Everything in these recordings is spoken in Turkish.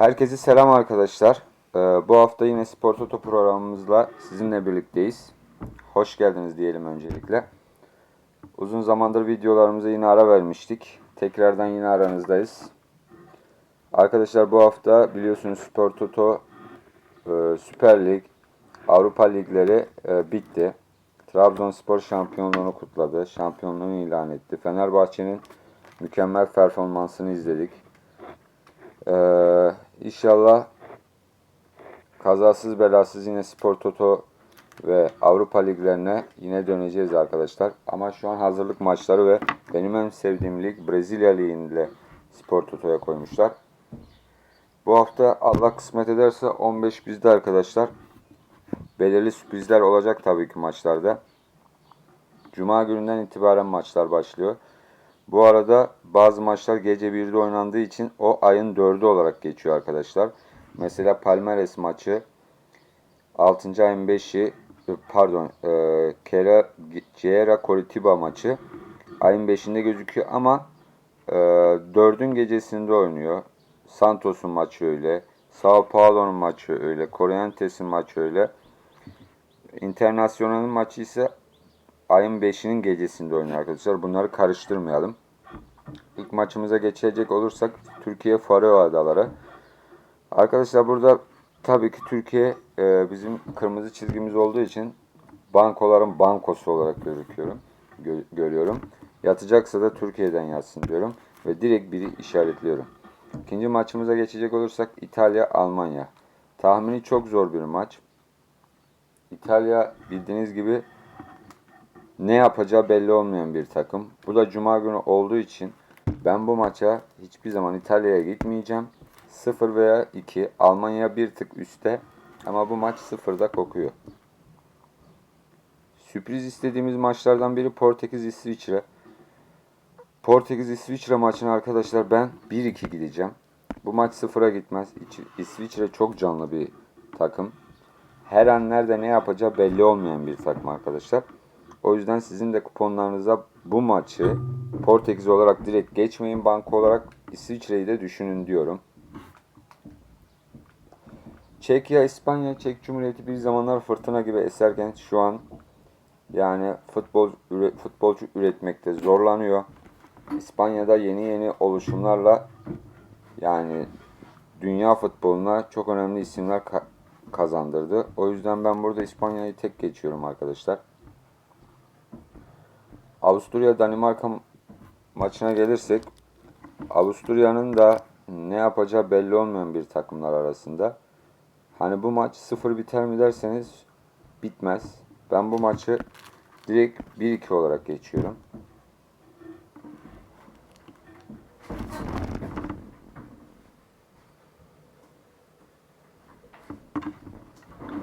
Herkese selam arkadaşlar. Ee, bu hafta yine Spor Toto programımızla sizinle birlikteyiz. Hoş geldiniz diyelim öncelikle. Uzun zamandır videolarımıza yine ara vermiştik. Tekrardan yine aranızdayız. Arkadaşlar bu hafta biliyorsunuz Spor Toto e, Süper Lig, Avrupa Ligleri e, bitti. Trabzonspor şampiyonluğunu kutladı. Şampiyonluğunu ilan etti. Fenerbahçe'nin mükemmel performansını izledik. Ee, inşallah kazasız belasız yine Spor Toto ve Avrupa liglerine yine döneceğiz arkadaşlar. Ama şu an hazırlık maçları ve benim en sevdiğim lig Brezilya Ligi'nde Spor Toto'ya koymuşlar. Bu hafta Allah kısmet ederse 15 bizde arkadaşlar. Belirli sürprizler olacak tabii ki maçlarda. Cuma gününden itibaren maçlar başlıyor. Bu arada bazı maçlar gece 1'de oynandığı için o ayın 4'ü olarak geçiyor arkadaşlar. Mesela Palmeiras maçı 6. ayın 5'i e, pardon e, Kera Ceera Coritiba maçı ayın 5'inde gözüküyor ama e, 4'ün gecesinde oynuyor. Santos'un maçı öyle. Sao Paulo'nun maçı öyle. Corrientes'in maçı öyle. Internacional'ın maçı ise ayın 5'inin gecesinde oynuyor arkadaşlar. Bunları karıştırmayalım. İlk maçımıza geçecek olursak Türkiye Faroe Adaları. Arkadaşlar burada tabii ki Türkiye e, bizim kırmızı çizgimiz olduğu için bankoların bankosu olarak gözüküyorum. gö- görüyorum. Yatacaksa da Türkiye'den yatsın diyorum ve direkt biri işaretliyorum. İkinci maçımıza geçecek olursak İtalya Almanya. Tahmini çok zor bir maç. İtalya bildiğiniz gibi ne yapacağı belli olmayan bir takım. Bu da cuma günü olduğu için ben bu maça hiçbir zaman İtalya'ya gitmeyeceğim. 0 veya 2 Almanya bir tık üstte ama bu maç 0'da kokuyor. Sürpriz istediğimiz maçlardan biri Portekiz İsviçre. Portekiz İsviçre maçına arkadaşlar ben 1-2 gideceğim. Bu maç 0'a gitmez. İç- İsviçre çok canlı bir takım. Her an nerede ne yapacağı belli olmayan bir takım arkadaşlar. O yüzden sizin de kuponlarınıza bu maçı Portekiz olarak direkt geçmeyin. Banko olarak İsviçre'yi de düşünün diyorum. Çekya, İspanya, Çek Cumhuriyeti bir zamanlar fırtına gibi eserken şu an yani futbol futbolcu üretmekte zorlanıyor. İspanya'da yeni yeni oluşumlarla yani dünya futboluna çok önemli isimler ka- kazandırdı. O yüzden ben burada İspanya'yı tek geçiyorum arkadaşlar. Avusturya Danimarka maçına gelirsek Avusturya'nın da ne yapacağı belli olmayan bir takımlar arasında. Hani bu maç 0 biter mi derseniz bitmez. Ben bu maçı direkt 1-2 olarak geçiyorum.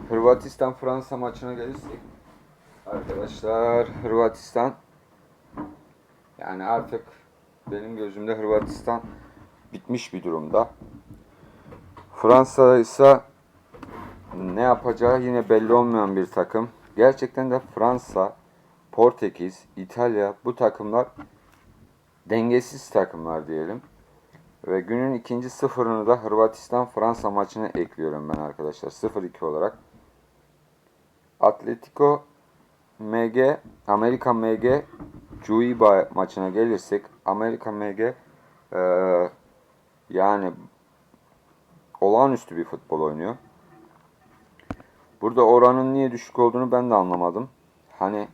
Hırvatistan Fransa maçına gelirsek arkadaşlar Hırvatistan yani artık benim gözümde Hırvatistan bitmiş bir durumda. Fransa ise ne yapacağı yine belli olmayan bir takım. Gerçekten de Fransa, Portekiz, İtalya bu takımlar dengesiz takımlar diyelim. Ve günün ikinci sıfırını da Hırvatistan-Fransa maçına ekliyorum ben arkadaşlar. 0-2 olarak. Atletico MG, Amerika MG Cuiba maçına gelirsek Amerika MG eee, yani olağanüstü bir futbol oynuyor. Burada oranın niye düşük olduğunu ben de anlamadım. Hani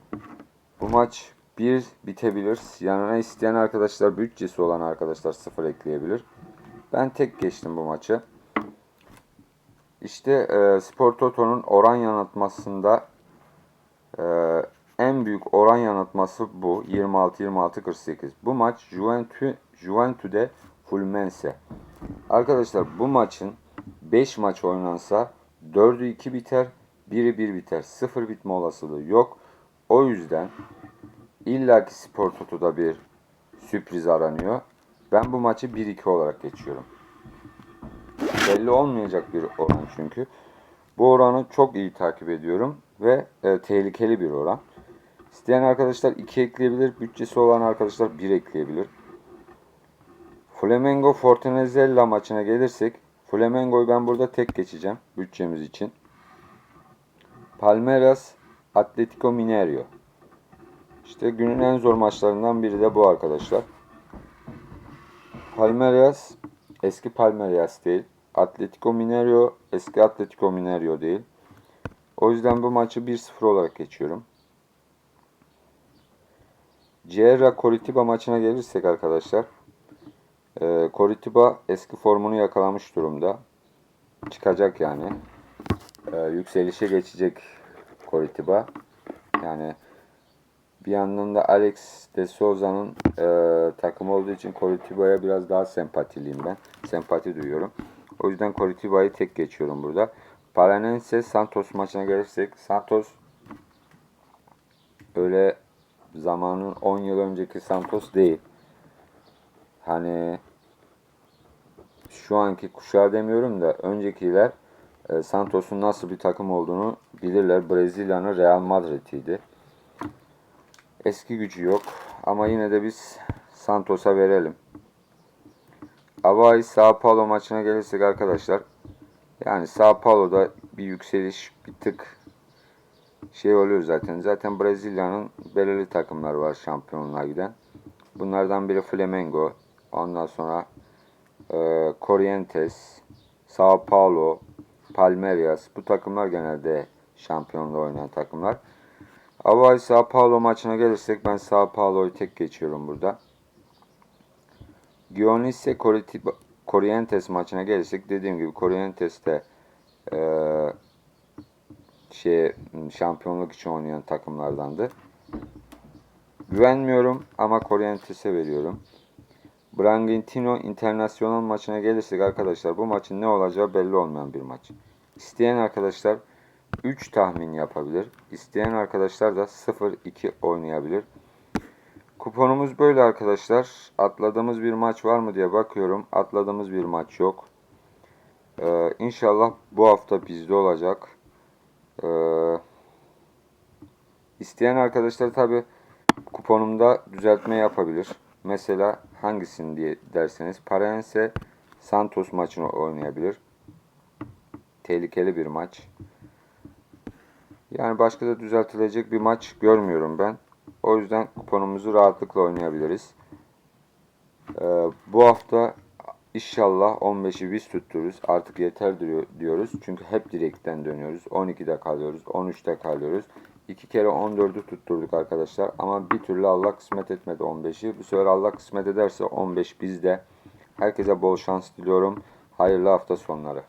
bu maç bir bitebilir. Yanına isteyen arkadaşlar bütçesi olan arkadaşlar sıfır ekleyebilir. Ben tek geçtim bu maçı. İşte e, Spor Toto'nun oran yanıltmasında e, en büyük oran yanıltması bu. 26-26-48. Bu maç Juventus, Juventus'de Fluminense. Arkadaşlar bu maçın 5 maç oynansa 4'ü 2 biter, 1'i 1 biter. 0 bitme olasılığı yok. O yüzden illaki Spor Toto'da bir sürpriz aranıyor. Ben bu maçı 1-2 olarak geçiyorum. Belli olmayacak bir oran çünkü. Bu oranı çok iyi takip ediyorum ve e, tehlikeli bir oran. İsteyen arkadaşlar 2 ekleyebilir, bütçesi olan arkadaşlar 1 ekleyebilir. Flamengo Fortaleza maçına gelirsek Flamengo'yu ben burada tek geçeceğim bütçemiz için. Palmeiras Atletico Mineiro. İşte günün en zor maçlarından biri de bu arkadaşlar. Palmeiras eski Palmeiras değil. Atletico Mineiro eski Atletico Mineiro değil. O yüzden bu maçı 1-0 olarak geçiyorum. Sierra Coritiba maçına gelirsek arkadaşlar. E, Coritiba eski formunu yakalamış durumda. Çıkacak yani. E, yükselişe geçecek Coritiba. Yani bir yandan da Alex de Souza'nın e, takım olduğu için Coritiba'ya biraz daha sempatiliyim ben. Sempati duyuyorum. O yüzden Coritiba'yı tek geçiyorum burada. Paranense Santos maçına gelirsek Santos öyle zamanın 10 yıl önceki Santos değil. Hani şu anki kuşağı demiyorum da öncekiler e, Santos'un nasıl bir takım olduğunu bilirler. Brezilya'nın Real Madrid'iydi. Eski gücü yok ama yine de biz Santos'a verelim. Avaí Sao Paulo maçına gelirsek arkadaşlar yani Sao Paulo'da bir yükseliş bir tık şey oluyor zaten. Zaten Brezilya'nın belirli takımlar var şampiyonluğa giden. Bunlardan biri Flamengo. Ondan sonra e, Corrientes, Sao Paulo, Palmeiras. Bu takımlar genelde şampiyonluğa oynayan takımlar. Avaí Sao Paulo maçına gelirsek ben Sao Paulo'yu tek geçiyorum burada. Coritiba- Corrientes maçına gelirsek dediğim gibi Corrientes de eee şey şampiyonluk için oynayan takımlardandı. Güvenmiyorum ama Corrientes'e veriyorum. Bragantino Internacional maçına gelirsek arkadaşlar bu maçın ne olacağı belli olmayan bir maç. İsteyen arkadaşlar 3 tahmin yapabilir. İsteyen arkadaşlar da 0-2 oynayabilir. Kuponumuz böyle arkadaşlar. Atladığımız bir maç var mı diye bakıyorum. Atladığımız bir maç yok. Ee, inşallah bu hafta bizde olacak. Ee, isteyen arkadaşlar tabi kuponumda düzeltme yapabilir. Mesela hangisini diye derseniz Parense Santos maçını oynayabilir. Tehlikeli bir maç. Yani başka da düzeltilecek bir maç görmüyorum ben. O yüzden kuponumuzu rahatlıkla oynayabiliriz. Ee, bu hafta inşallah 15'i biz tuttururuz. Artık yeter diyor- diyoruz. Çünkü hep direkten dönüyoruz. 12'de kalıyoruz. 13'te kalıyoruz. İki kere 14'ü tutturduk arkadaşlar. Ama bir türlü Allah kısmet etmedi 15'i. Bu sefer Allah kısmet ederse 15 bizde. Herkese bol şans diliyorum. Hayırlı hafta sonları.